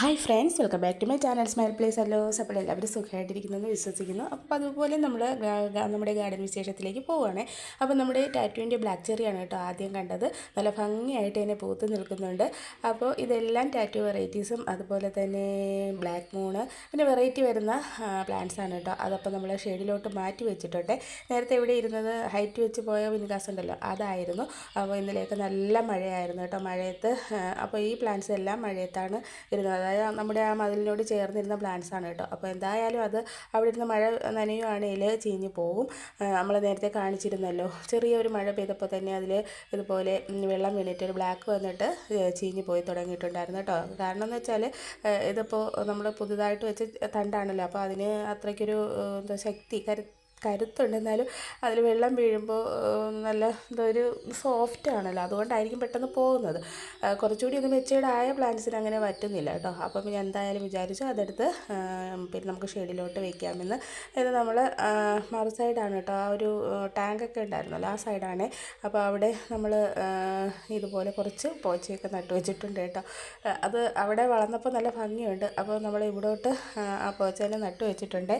Hi friends welcome back to my channel smile place അല്ലോ അപ്പോൾ എല്ലാവരും സുഖമായിട്ടിരിക്കുന്നെന്ന് വിശ്വസിക്കുന്നു. അപ്പോൾ അതുപോലെ നമ്മൾ നമ്മുടെ ഗാർഡൻ വിശേഷത്തിലേക്ക് പോവുകയാണ് അപ്പോൾ നമ്മുടെ ടാറ്റുവിന്റെ ബ്ലാക്ക് ചെറിയാണ് കേട്ടോ ആദ്യം കണ്ടത്. നല്ല ഭംഗിയായിട്ട് തന്നെ പൂത്ത് നിൽക്കുന്നുണ്ട്. അപ്പോൾ ഇതെല്ലാം ടാറ്റു വെറൈറ്റീസും അതുപോലെ തന്നെ ബ്ലാക്ക് മൂണ് പിന്നെ വെറൈറ്റി വരുന്ന പ്ലാന്റ്സ് ആണ് കേട്ടോ. അതപ്പോൾ നമ്മൾ ഷെയ്ഡിലോട്ട് മാറ്റി വെച്ചിട്ടോട്ടെ. നേരത്തെ ഇവിടെ ഇരുന്നത് ഹൈറ്റ് വെച്ച് പോയ വിൻകാസ് ഉണ്ടല്ലോ അതായിരുന്നു. അപ്പോൾ ഇന്നലെയൊക്കെ നല്ല മഴയായിരുന്നു കേട്ടോ മഴയത്ത്. അപ്പോൾ ഈ പ്ലാന്റ്സ് എല്ലാം മഴയത്താണ് ഇരുന്നത്. അതായത് നമ്മുടെ ആ മതിലിനോട് ചേർന്നിരുന്ന പ്ലാന്റ്സ് ആണ് കേട്ടോ. അപ്പോൾ എന്തായാലും അത് അവിടെ ഇരുന്ന് മഴ നനയുവാണെങ്കിൽ ചീഞ്ഞ് പോകും നമ്മൾ നേരത്തെ കാണിച്ചിരുന്നല്ലോ. ചെറിയൊരു മഴ പെയ്തപ്പോൾ തന്നെ അതിൽ ഇതുപോലെ വെള്ളം വീണിട്ട് ഒരു ബ്ലാക്ക് വന്നിട്ട് ചീഞ്ഞ് പോയി തുടങ്ങിയിട്ടുണ്ടായിരുന്നു കേട്ടോ. കാരണം എന്ന് വെച്ചാൽ ഇതിപ്പോൾ നമ്മൾ പുതുതായിട്ട് വെച്ച തണ്ടാണല്ലോ. അപ്പോൾ അതിന് അത്രയ്ക്കൊരു എന്താ ശക്തി കരു കരുത്തുണ്ട് എന്നാലും അതിൽ വെള്ളം വീഴുമ്പോൾ നല്ല ഇതൊരു സോഫ്റ്റ് ആണല്ലോ. അതുകൊണ്ടായിരിക്കും പെട്ടെന്ന് പോകുന്നത്. കുറച്ചുകൂടി ഒന്ന് മെച്ചേർഡ് പ്ലാന്റ്സിന് അങ്ങനെ പറ്റുന്നില്ല കേട്ടോ. അപ്പം ഞാൻ എന്തായാലും വിചാരിച്ചു അതെടുത്ത് പിന്നെ നമുക്ക് ഷെഡിലോട്ട് വെക്കാമെന്ന്. ഇത് നമ്മൾ മറു സൈഡാണ് കേട്ടോ. ആ ഒരു ടാങ്കൊക്കെ ഉണ്ടായിരുന്നല്ലോ ആ സൈഡാണ് അപ്പോൾ അവിടെ നമ്മൾ ഇതുപോലെ കുറച്ച് പോച്ചയൊക്കെ നട്ടു വെച്ചിട്ടുണ്ട് കേട്ടോ. അത് അവിടെ വളർന്നപ്പോൾ നല്ല ഭംഗിയുണ്ട്. അപ്പോൾ നമ്മൾ ഇവിടോട്ട് ആ പോച്ചയിൽ നട്ടു വെച്ചിട്ടുണ്ട്.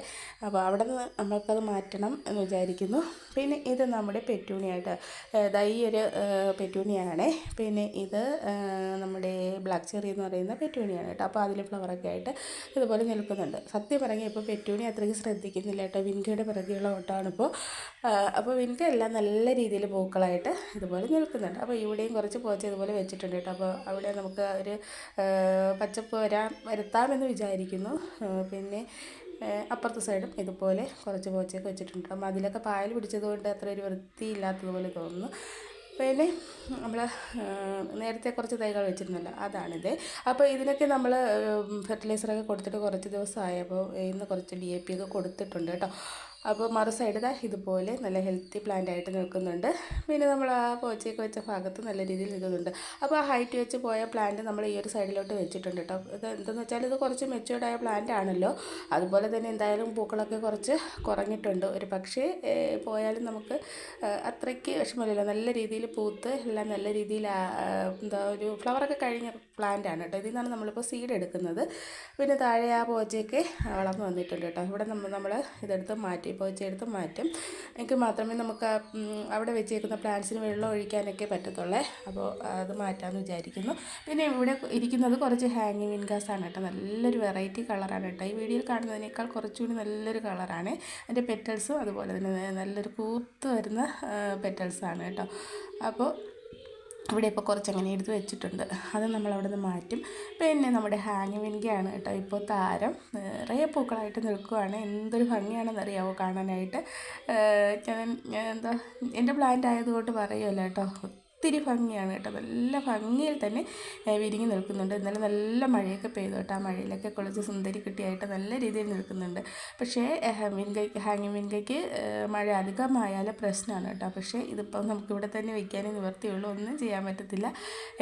അപ്പോൾ അവിടെ നിന്ന് നമ്മൾക്കത് മാറ്റി പറ്റണം എന്ന് വിചാരിക്കുന്നു. പിന്നെ ഇത് നമ്മുടെ പെറ്റൂണിയായിട്ട് ഇതാ ഈ ഒരു പെറ്റൂണിയാണ്. പിന്നെ ഇത് നമ്മുടെ ബ്ലാക്ക് ചെറി എന്ന് പറയുന്ന പെറ്റൂണിയാണ് കേട്ടോ. അപ്പോൾ അതിൽ ഫ്ലവറൊക്കെ ആയിട്ട് ഇതുപോലെ നിൽക്കുന്നുണ്ട്. സത്യം പറഞ്ഞാൽ ഇപ്പോൾ പെറ്റൂണി അത്രയ്ക്ക് ശ്രദ്ധിക്കുന്നില്ല കേട്ടോ. വിൻകയുടെ പിറകെയുള്ള ഓട്ടമാണിപ്പോൾ അപ്പോൾ വിൻക എല്ലാം നല്ല രീതിയിൽ പൂക്കളായിട്ട് ഇതുപോലെ നിൽക്കുന്നുണ്ട്. അപ്പോൾ ഇവിടെയും കുറച്ച് പോച്ച ഇതുപോലെ വെച്ചിട്ടുണ്ട് കേട്ടോ. അപ്പോൾ അവിടെ നമുക്ക് ഒരു പച്ചപ്പ് വരാൻ വരുത്താമെന്ന് വിചാരിക്കുന്നു. പിന്നെ അപ്പുറത്തെ സൈഡും ഇതുപോലെ കുറച്ച് പോച്ചയൊക്കെ വെച്ചിട്ടുണ്ട്. അതിലൊക്കെ പായൽ പിടിച്ചതുകൊണ്ട് അത്ര ഒരു വൃത്തിയില്ലാത്തതുപോലെ തോന്നുന്നു. പിന്നെ നമ്മൾ നേരത്തെ കുറച്ച് തൈകൾ വെച്ചിരുന്നല്ലോ അതാണിത്. അപ്പോൾ ഇതിനൊക്കെ നമ്മൾ ഫെർട്ടിലൈസറൊക്കെ കൊടുത്തിട്ട് കുറച്ച് ദിവസമായപ്പോൾ ഇന്ന് കുറച്ച് ഡി എ പി ഒക്കെ കൊടുത്തിട്ടുണ്ട് കേട്ടോ. അപ്പോൾ മറു സൈഡ് ഇതുപോലെ നല്ല ഹെൽത്തി പ്ലാന്റ് ആയിട്ട് നിൽക്കുന്നുണ്ട്. പിന്നെ നമ്മൾ ആ പോച്ചയൊക്കെ വെച്ച ഭാഗത്ത് നല്ല രീതിയിൽ നിൽക്കുന്നുണ്ട്. അപ്പോൾ ആ ഹൈറ്റ് വെച്ച് പോയ പ്ലാന്റ് നമ്മൾ ഈ ഒരു സൈഡിലോട്ട് വെച്ചിട്ടുണ്ട് കേട്ടോ ഇത് എന്തെന്ന് വെച്ചാൽ ഇത് കുറച്ച് മെച്ചുവേർഡായ പ്ലാന്റ് ആണല്ലോ. അതുപോലെ തന്നെ എന്തായാലും പൂക്കളൊക്കെ കുറച്ച് കുറഞ്ഞിട്ടുണ്ട്. ഒരു പക്ഷേ പോയാലും നമുക്ക് അത്രയ്ക്ക് വിഷമമില്ലല്ലോ. നല്ല രീതിയിൽ പൂത്ത് എല്ലാം നല്ല രീതിയിൽ എന്താ ഒരു ഫ്ലവറൊക്കെ കഴിഞ്ഞ പ്ലാന്റ് ആണ് കേട്ടോ ഇതിൽ നിന്നാണ് നമ്മളിപ്പോൾ സീഡ് എടുക്കുന്നത്. പിന്നെ താഴെ ആ പോച്ചയൊക്കെ വളർന്നു വന്നിട്ടുണ്ട് കേട്ടോ ഇവിടെ നമ്മൾ നമ്മൾ ഇതെടുത്ത് മാറ്റി വെച്ചെടുത്ത് മാറ്റും. എങ്കിൽ മാത്രമേ നമുക്ക് അവിടെ വെച്ചേക്കുന്ന പ്ലാന്റ്സിന് വെള്ളം ഒഴിക്കാനൊക്കെ പറ്റത്തുള്ളേ. അപ്പോൾ അത് മാറ്റാമെന്ന് വിചാരിക്കുന്നു. പിന്നെ ഇവിടെ ഇരിക്കുന്നത് കുറച്ച് ഹാങ്ങിങ് വിൻഗാസ് ആണ് കേട്ടോ. നല്ലൊരു വെറൈറ്റി കളറാണ് കേട്ടോ. ഈ വീഡിയോയിൽ കാണുന്നതിനേക്കാൾ കുറച്ചുകൂടി നല്ലൊരു കളറാണ് അതിന്റെ പെറ്റൽസും അതുപോലെ തന്നെ നല്ലൊരു കൂത്ത് വരുന്ന പെറ്റൽസാണ് കേട്ടോ. അപ്പോൾ ഇവിടെ ഇപ്പോൾ കുറച്ച് അങ്ങനെ എടുത്ത് വെച്ചിട്ടുണ്ട്. അത് നമ്മൾ അവിടെ നിന്ന് മാറ്റും. പിന്നെ നമ്മുടെ ഹാങ് വിൻകയാണ് കേട്ടോ. ഇപ്പോൾ താരം നിറയെ പൂക്കളായിട്ട് നിൽക്കുകയാണ് എന്തൊരു ഭംഗിയാണെന്നറിയാവോ കാണാനായിട്ട്. ഞാൻ എന്താ എന്റെ പ്ലാന്റ് ആയതുകൊണ്ട് പറയുമല്ലോ കേട്ടോ. ഒത്തിരി ഭംഗിയാണ് കേട്ടോ. നല്ല ഭംഗിയിൽ തന്നെ വിരിങ്ങി നിൽക്കുന്നുണ്ട്. ഇന്നലെ നല്ല മഴയൊക്കെ പെയ്തു കേട്ടോ. ആ മഴയിലൊക്കെ കുളിച്ച് സുന്ദരി കുട്ടിയായിട്ട് നല്ല രീതിയിൽ നിൽക്കുന്നുണ്ട്. പക്ഷേ മിൻകൈക്ക് ഹാങ്ങി മീൻകൈക്ക് മഴ അധികമായാലും പ്രശ്നമാണ് കേട്ടോ. പക്ഷേ ഇതിപ്പോൾ നമുക്കിവിടെ തന്നെ വയ്ക്കാനേ നിവർത്തിയുള്ളൂ ഒന്നും ചെയ്യാൻ പറ്റത്തില്ല.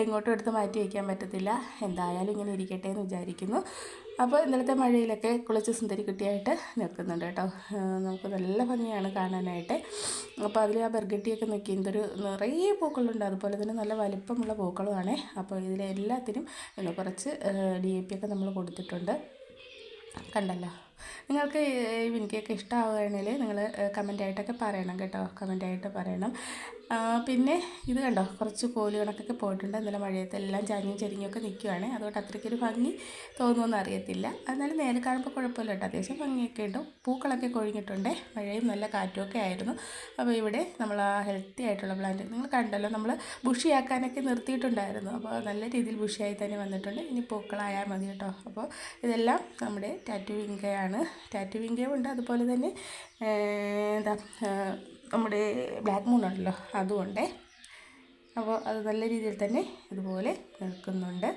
എങ്ങോട്ടും എടുത്ത് മാറ്റി വയ്ക്കാൻ പറ്റത്തില്ല. എന്തായാലും ഇങ്ങനെ ഇരിക്കട്ടെ എന്ന് വിചാരിക്കുന്നു. അപ്പോൾ ഇന്നലത്തെ മഴയിലൊക്കെ കുളിച്ച് സുന്ദരി കുട്ടിയായിട്ട് നിൽക്കുന്നുണ്ട് കേട്ടോ. നമുക്ക് നല്ല ഭംഗിയാണ് കാണാനായിട്ട്. അപ്പോൾ അതിൽ ആ ബർഗട്ടിയൊക്കെ നിൽക്കി എന്തൊരു നിറയെ പൂക്കളുണ്ട്. അതുപോലെ തന്നെ നല്ല വലിപ്പമുള്ള പൂക്കളുമാണ്. അപ്പോൾ ഇതിലെല്ലാത്തിനും കുറച്ച് ഡി എ പി ഒക്കെ നമ്മൾ കൊടുത്തിട്ടുണ്ട്. കണ്ടല്ലോ. നിങ്ങൾക്ക് ഈ വിൻകിയൊക്കെ ഇഷ്ടമാവുകയാണെങ്കിൽ നിങ്ങൾ കമന്റായിട്ടൊക്കെ പറയണം കേട്ടോ. കമന്റായിട്ട് പറയണം. പിന്നെ ഇത് കണ്ടോ കുറച്ച് കോലുകളൊക്കെ പോയിട്ടുണ്ട്. പോയിട്ടുണ്ട് ഇന്നലെ മഴയത്തെല്ലാം ചാഞ്ഞും ചെരിഞ്ഞൊക്കെ നിൽക്കുകയാണ് അതുകൊണ്ട് അത്രയ്ക്കൊരു ഭംഗി തോന്നുമെന്ന് അറിയത്തില്ല. എന്നാലും നേരെ കാണുമ്പോൾ കുഴപ്പമില്ല കേട്ടോ. അത്യാവശ്യം ഭംഗിയൊക്കെ ഉണ്ട്. പൂക്കളൊക്കെ കൊഴിഞ്ഞിട്ടുണ്ട്. മഴയും നല്ല കാറ്റുമൊക്കെ ആയിരുന്നു. അപ്പോൾ ഇവിടെ നമ്മൾ ആ ഹെൽത്തി ആയിട്ടുള്ള പ്ലാന്റ് നിങ്ങൾ കണ്ടല്ലോ നമ്മൾ ബുഷിയാക്കാനൊക്കെ നിർത്തിയിട്ടുണ്ടായിരുന്നു. അപ്പോൾ നല്ല രീതിയിൽ ബുഷിയായി തന്നെ വന്നിട്ടുണ്ട്. ഇനി പൂക്കളായാൽ മതി കേട്ടോ. അപ്പോൾ ഇതെല്ലാം നമ്മുടെ ടാറ്റു വിങ്കയാണ്. ടാറ്റു വിങ്കയും ഉണ്ട്. അതുപോലെ തന്നെ എന്താ നമ്മുടെ ബ്ലാക്ക് മൂൺ ഉണ്ടല്ലോ അതുകൊണ്ട് അപ്പോൾ അത് നല്ല രീതിയിൽ തന്നെ ഇതുപോലെ നിൽക്കുന്നുണ്ട്.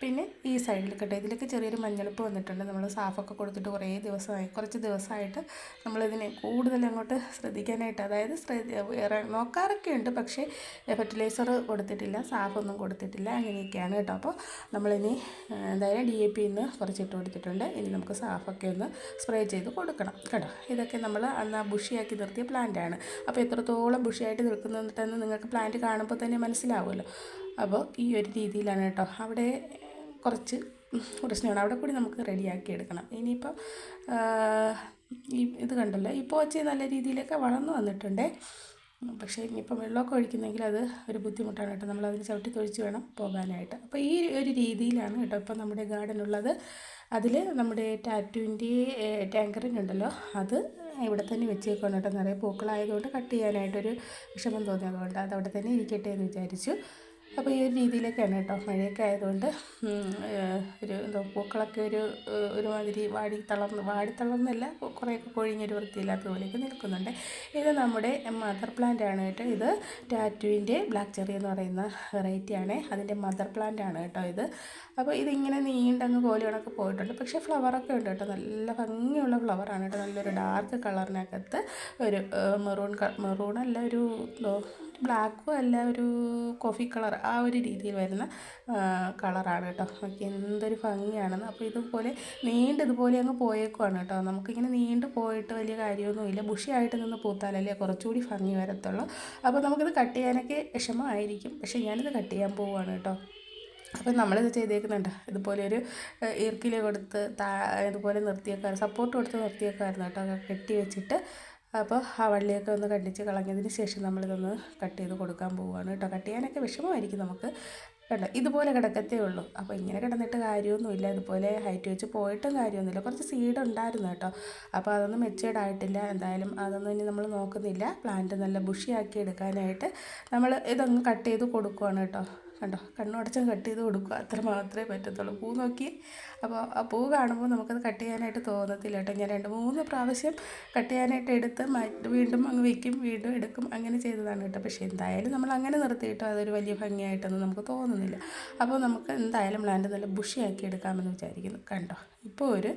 പിന്നെ ഈ സൈഡിൽ കേട്ടോ ഇതിലൊക്കെ ചെറിയൊരു മഞ്ഞളിപ്പ് വന്നിട്ടുണ്ട്. നമ്മൾ സാഫൊക്കെ കൊടുത്തിട്ട് കുറേ ദിവസമായി കുറച്ച് ദിവസമായിട്ട് നമ്മളിതിനെ കൂടുതൽ അങ്ങോട്ട് ശ്രദ്ധിക്കാനായിട്ട് അതായത് നോക്കാറൊക്കെ ഉണ്ട് പക്ഷേ ഫെർട്ടിലൈസർ കൊടുത്തിട്ടില്ല സാഫൊന്നും കൊടുത്തിട്ടില്ല അങ്ങനെയൊക്കെയാണ് കേട്ടോ. അപ്പോൾ നമ്മളിനി എന്തായാലും ഡി എ പി ഇന്ന് കുറച്ച് ഇട്ട് കൊടുത്തിട്ടുണ്ട്. ഇനി നമുക്ക് സാഫൊക്കെ ഒന്ന് സ്പ്രേ ചെയ്ത് കൊടുക്കണം കേട്ടോ. ഇതൊക്കെ നമ്മൾ അന്ന് ബുഷിയാക്കി നിർത്തിയ പ്ലാന്റാണ് അപ്പോൾ എത്രത്തോളം ബുഷിയായിട്ട് നിൽക്കുന്നുണ്ടെന്ന് നിങ്ങൾക്ക് പ്ലാന്റ് കാണുമ്പോൾ തന്നെ മനസ്സിലാവുമല്ലോ. അപ്പോൾ ഈ ഒരു രീതിയിലാണ് കേട്ടോ. അവിടെ കുറച്ച് പ്രശ്നമാണ്. അവിടെ കൂടി നമുക്ക് റെഡിയാക്കി എടുക്കണം. ഇനിയിപ്പോൾ ഈ ഇത് കണ്ടല്ലോ. ഈ പോച്ച നല്ല രീതിയിലൊക്കെ വളർന്നു വന്നിട്ടുണ്ട്. പക്ഷേ ഇനിയിപ്പം വെള്ളമൊക്കെ ഒഴിക്കുന്നെങ്കിൽ അത് ഒരു ബുദ്ധിമുട്ടാണ് കേട്ടോ. നമ്മൾ അതിന് ചവിട്ടി തൊഴിച്ച് വേണം പോകാനായിട്ട്. അപ്പോൾ ഈ ഒരു രീതിയിലാണ് കേട്ടോ ഇപ്പം നമ്മുടെ ഗാർഡൻ ഉള്ളത്. അതിൽ നമ്മുടെ ടാറ്റുവിന്റെ ടാങ്കറിനുണ്ടല്ലോ. അത് ഇവിടെ തന്നെ വെച്ചേക്കാണ് കേട്ടോ. നിറയെ പൂക്കളായതുകൊണ്ട് കട്ട് ചെയ്യാനായിട്ടൊരു വിഷമം തോന്നിയതുകൊണ്ട് അത് അവിടെ തന്നെ ഇരിക്കട്ടെ എന്ന് വിചാരിച്ചു. അപ്പോൾ ഈ ഒരു രീതിയിലൊക്കെയാണ് കേട്ടോ മഴയൊക്കെ ആയതുകൊണ്ട് ഒരു എന്തോ പൂക്കളൊക്കെ ഒരു ഒരുമാതിരി വാടി തളർന്ന് വാടി തളർന്നല്ല കുറേയൊക്കെ കൊഴിഞ്ഞൊരു വൃത്തിയില്ലാത്ത പോലെയൊക്കെ നിൽക്കുന്നുണ്ട്. ഇത് നമ്മുടെ മദർ പ്ലാന്റ് ആണ് കേട്ടോ ഇത്. ടാറ്റുവിന്റെ ബ്ലാക്ക് ചെറി എന്ന് പറയുന്ന വെറൈറ്റിയാണ് അതിന്റെ മദർ പ്ലാന്റ് ആണ് കേട്ടോ ഇത്. അപ്പോൾ ഇതിങ്ങനെ നീണ്ടങ്ങ് കോലുകളൊക്കെ പോയിട്ടുണ്ട്. പക്ഷേ ഫ്ലവറൊക്കെ ഉണ്ട് കേട്ടോ. നല്ല ഭംഗിയുള്ള ഫ്ലവറാണ് കേട്ടോ. നല്ലൊരു ഡാർക്ക് കളറിനകത്ത് ഒരു മെറൂൺ മെറൂൺ അല്ല ഒരു ബ്ലാക്കും അല്ല ഒരു കോഫി കളർ ആ ഒരു രീതിയിൽ വരുന്ന കളറാണ് കേട്ടോ. നോക്കി എന്തൊരു ഭംഗിയാണെന്ന്. അപ്പോൾ ഇതുപോലെ നീണ്ട് ഇതുപോലെ അങ്ങ് പോയേക്കുവാണ് കേട്ടോ. നമുക്കിങ്ങനെ നീണ്ട് പോയിട്ട് വലിയ കാര്യമൊന്നുമില്ല. ബുഷിയായിട്ട് നിന്ന് പൂത്താലല്ലേ കുറച്ചുകൂടി ഭംഗി വരത്തുള്ളൂ. അപ്പോൾ നമുക്കിത് കട്ട് ചെയ്യാനൊക്കെ വിഷമമായിരിക്കും. പക്ഷേ ഞാനിത് കട്ട് ചെയ്യാൻ പോവുകയാണ് കേട്ടോ. അപ്പം നമ്മളിത് ചെയ്തേക്കുന്നുണ്ട്. ഇതുപോലെ ഒരു ഈർക്കിൽ കൊടുത്ത് താ ഇതുപോലെ നിർത്തിയേക്കാറ് സപ്പോർട്ട് കൊടുത്ത് നിർത്തിയേക്കായിരുന്നു കേട്ടോ. കെട്ടി വെച്ചിട്ട് അപ്പോൾ ആ വള്ളിയൊക്കെ ഒന്ന് കണ്ടിച്ച് കളഞ്ഞതിന് ശേഷം നമ്മളിതൊന്ന് കട്ട് ചെയ്ത് കൊടുക്കാൻ പോവുകയാണ് കേട്ടോ. കട്ട് ചെയ്യാനൊക്കെ വിഷമമായിരിക്കും നമുക്ക്. കേട്ടോ ഇതുപോലെ കിടക്കത്തേ ഉള്ളൂ. അപ്പോൾ ഇങ്ങനെ കിടന്നിട്ട് കാര്യമൊന്നുമില്ല. ഇതുപോലെ ഹൈറ്റ് വെച്ച് പോയിട്ടും കാര്യമൊന്നുമില്ല. കുറച്ച് സീഡ് ഉണ്ടായിരുന്നു കേട്ടോ. അപ്പോൾ അതൊന്നും മെച്ചേർഡ് ആയിട്ടില്ല. എന്തായാലും അതൊന്നും ഇനി നമ്മൾ നോക്കുന്നില്ല. പ്ലാന്റ് നല്ല ബുഷിയാക്കി എടുക്കാനായിട്ട് നമ്മൾ ഇതൊന്ന് കട്ട് ചെയ്ത് കൊടുക്കുവാണ് കേട്ടോ. കണ്ടോ? കണ്ണുടച്ചും കട്ട് ചെയ്ത് കൊടുക്കുക. അത്ര മാത്രമേ പറ്റത്തുള്ളൂ. പൂ നോക്കി. അപ്പോൾ ആ പൂ കാണുമ്പോൾ നമുക്കത് കട്ട് ചെയ്യാനായിട്ട് തോന്നത്തില്ല കേട്ടോ. ഞാൻ രണ്ട് മൂന്ന് പ്രാവശ്യം കട്ട് ചെയ്യാനായിട്ട് എടുത്ത് മാറ്റി വീണ്ടും അങ്ങ് വെക്കും വീണ്ടും എടുക്കും. അങ്ങനെ ചെയ്തതാണ് കേട്ടോ. പക്ഷേ എന്തായാലും നമ്മൾ അങ്ങനെ നിർത്തിയിട്ടോ അതൊരു വലിയ ഭംഗിയായിട്ടൊന്നും നമുക്ക് തോന്നുന്നില്ല. അപ്പോൾ നമുക്ക് എന്തായാലും പ്ലാന്റ് നല്ല ബുഷിയാക്കി എടുക്കാമെന്ന് വിചാരിക്കുന്നു. കണ്ടോ? ഇപ്പോൾ ഒരു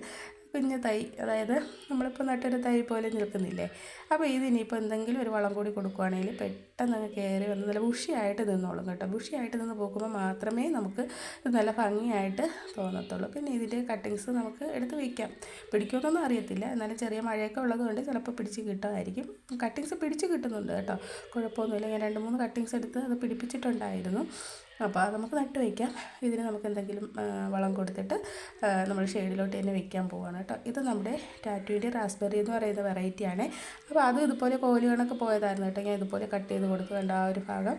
കുഞ്ഞു തൈ അതായത് നമ്മളിപ്പോൾ നട്ടൊരു തൈ പോലെ നിൽക്കുന്നില്ലേ? അപ്പോൾ ഇതിനിപ്പോൾ എന്തെങ്കിലും ഒരു വളം കൂടി കൊടുക്കുകയാണെങ്കിൽ പെട്ടെന്ന് അങ്ങ് കയറി വന്ന് നല്ല ബുഷിയായിട്ട് നിന്നോളും കേട്ടോ. ബുഷിയായിട്ട് നിന്ന് പോകുമ്പോൾ മാത്രമേ നമുക്ക് നല്ല ഭംഗിയായിട്ട് തോന്നത്തുള്ളൂ. പിന്നെ ഇതിന്റെ കട്ടിങ്സ് നമുക്ക് എടുത്ത് വയ്ക്കാം പിടിക്കുമെന്നൊന്നും അറിയത്തില്ല. എന്നാലും ചെറിയ മഴയൊക്കെ ഉള്ളതുകൊണ്ട് ചിലപ്പോൾ പിടിച്ച് കിട്ടുമായിരിക്കും. കട്ടിങ്സ് പിടിച്ച് കിട്ടുന്നുണ്ട് കേട്ടോ. കുഴപ്പമൊന്നുമില്ല. ഞാൻ രണ്ട് മൂന്ന് കട്ടിങ്സ് എടുത്ത് അത് പിടിപ്പിച്ചിട്ടുണ്ടായിരുന്നു. അപ്പോൾ അത് നമുക്ക് നട്ട് വയ്ക്കാം. ഇതിന് നമുക്ക് എന്തെങ്കിലും വളം കൊടുത്തിട്ട് നമ്മൾ ഷെയ്ഡിലോട്ട് തന്നെ വെക്കാൻ പോവുകയാണ് കേട്ടോ. ഇത് നമ്മുടെ ടാറ്റുവിന്റെ റാസ്ബെറി എന്ന് പറയുന്ന വെറൈറ്റിയാണ് അപ്പോൾ അത് ഇതുപോലെ കോലി കണക്ക് പോയതായിരുന്നു കേട്ടോ. ഞാൻ ഇതുപോലെ കട്ട് ചെയ്ത് കൊടുത്തു കണ്ട. ആ ഒരു ഭാഗം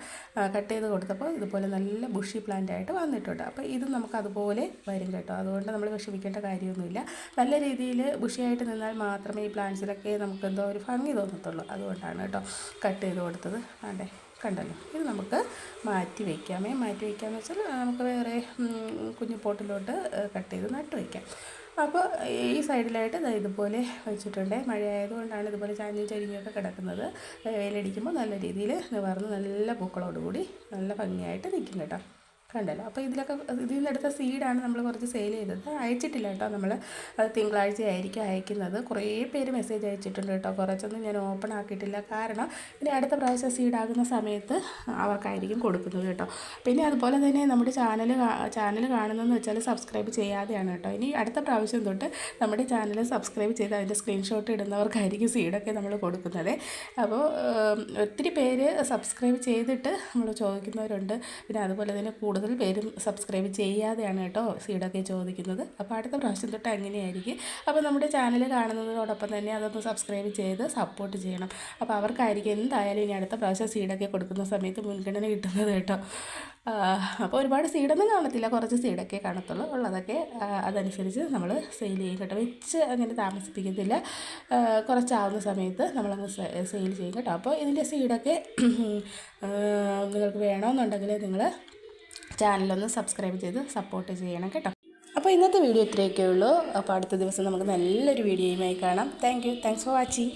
കട്ട് ചെയ്ത് കൊടുത്തപ്പോൾ ഇതുപോലെ നല്ല ബുഷി പ്ലാന്റ് ആയിട്ട് വന്നിട്ടുണ്ട് അപ്പോൾ ഇത് നമുക്ക് അതുപോലെ വരും കേട്ടോ. അതുകൊണ്ട് നമ്മൾ വിഷമിക്കേണ്ട കാര്യമൊന്നുമില്ല. നല്ല രീതിയിൽ ബുഷിയായിട്ട് നിന്നാൽ മാത്രമേ ഈ പ്ലാന്റ്സിലൊക്കെ നമുക്ക് എന്തോ ഒരു ഭംഗി തോന്നത്തുള്ളൂ. അതുകൊണ്ടാണ് കേട്ടോ കട്ട് ചെയ്ത് കൊടുത്തത്. വേണ്ടേ കണ്ടല്ലോ. ഇത് നമുക്ക് മാറ്റി വയ്ക്കാമേ മാറ്റി വയ്ക്കാമെന്ന് വെച്ചാൽ നമുക്ക് വേറെ കുഞ്ഞു പോട്ടിലോട്ട് കട്ട് ചെയ്ത് നട്ട് വയ്ക്കാം അപ്പോൾ ഈ സൈഡിലായിട്ട് ഇതുപോലെ വെച്ചിട്ടുണ്ട്. മഴയായതുകൊണ്ടാണ് ഇതുപോലെ ചാഞ്ഞും ചരിഞ്ഞൊക്കെ കിടക്കുന്നത്. വെയിലടിക്കുമ്പോൾ നല്ല രീതിയിൽ നിവർന്ന് നല്ല പൂക്കളോടുകൂടി നല്ല ഭംഗിയായിട്ട് നിൽക്കും കേട്ടോ. കണ്ടല്ലോ. അപ്പോൾ ഇതിലൊക്കെ ഇതിൽ നിന്നെടുത്ത സീഡാണ് നമ്മൾ കുറച്ച് സെയിൽ ചെയ്തത്. അയച്ചിട്ടില്ല കേട്ടോ നമ്മൾ അത് തിങ്കളാഴ്ച ആയിരിക്കും അയക്കുന്നത്. കുറേ പേര് മെസ്സേജ് അയച്ചിട്ടുണ്ട് കേട്ടോ. കുറച്ചൊന്നും ഞാൻ ഓപ്പൺ ആക്കിയിട്ടില്ല. കാരണം ഇനി അടുത്ത പ്രാവശ്യം സീഡാകുന്ന സമയത്ത് അവർക്കായിരിക്കും കൊടുക്കുന്നത് കേട്ടോ. പിന്നെ അതുപോലെ തന്നെ നമ്മുടെ ചാനൽ ചാനൽ കാണുന്നതെന്ന് വെച്ചാൽ സബ്സ്ക്രൈബ് ചെയ്യാതെയാണ് കേട്ടോ. ഇനി അടുത്ത പ്രാവശ്യം തൊട്ട് നമ്മുടെ ചാനൽ സബ്സ്ക്രൈബ് ചെയ്ത് അതിന്റെ സ്ക്രീൻഷോട്ട് ഇടുന്നവർക്കായിരിക്കും സീഡൊക്കെ നമ്മൾ കൊടുക്കുന്നത്. അപ്പോൾ ഒത്തിരി പേര് സബ്സ്ക്രൈബ് ചെയ്തിട്ട് നമ്മൾ ചോദിക്കുന്നവരുണ്ട്. പിന്നെ അതുപോലെ തന്നെ കൂടുതൽ കൂടുതൽ പേരും സബ്സ്ക്രൈബ് ചെയ്യാതെയാണ് കേട്ടോ സീഡൊക്കെ ചോദിക്കുന്നത്. അപ്പോൾ അടുത്ത പ്രാവശ്യം തൊട്ട് അങ്ങനെയായിരിക്കും. അപ്പോൾ നമ്മുടെ ചാനൽ കാണുന്നതിനോടൊപ്പം തന്നെ അതൊന്ന് സബ്സ്ക്രൈബ് ചെയ്ത് സപ്പോർട്ട് ചെയ്യണം. അപ്പോൾ അവർക്കായിരിക്കും എന്തായാലും ഇനി അടുത്ത പ്രാവശ്യം സീഡൊക്കെ കൊടുക്കുന്ന സമയത്ത് മുൻഗണന കിട്ടുന്നത് കേട്ടോ. അപ്പോൾ ഒരുപാട് സീഡൊന്നും കാണത്തില്ല. കുറച്ച് സീഡൊക്കെ കാണത്തുള്ളൂ. ഉള്ളതൊക്കെ അതനുസരിച്ച് നമ്മൾ സെയിൽ ചെയ്യും കേട്ടോ. വെച്ച് അങ്ങനെ താമസിപ്പിക്കത്തില്ല. കുറച്ചാവുന്ന സമയത്ത് നമ്മളങ്ങ് സെയിൽ ചെയ്യും കേട്ടോ. അപ്പോൾ ഇതിന്റെ സീഡൊക്കെ നിങ്ങൾക്ക് വേണമെന്നുണ്ടെങ്കിൽ നിങ്ങൾ ചാനലൊന്ന് സബ്സ്ക്രൈബ് ചെയ്ത് സപ്പോർട്ട് ചെയ്യണം കേട്ടോ. അപ്പോൾ ഇന്നത്തെ വീഡിയോ ഇത്രയൊക്കെ ഉള്ളൂ. അപ്പോൾ അടുത്ത ദിവസം നമുക്ക് നല്ലൊരു വീഡിയോയുമായി കാണാം. Thank you thanks for watching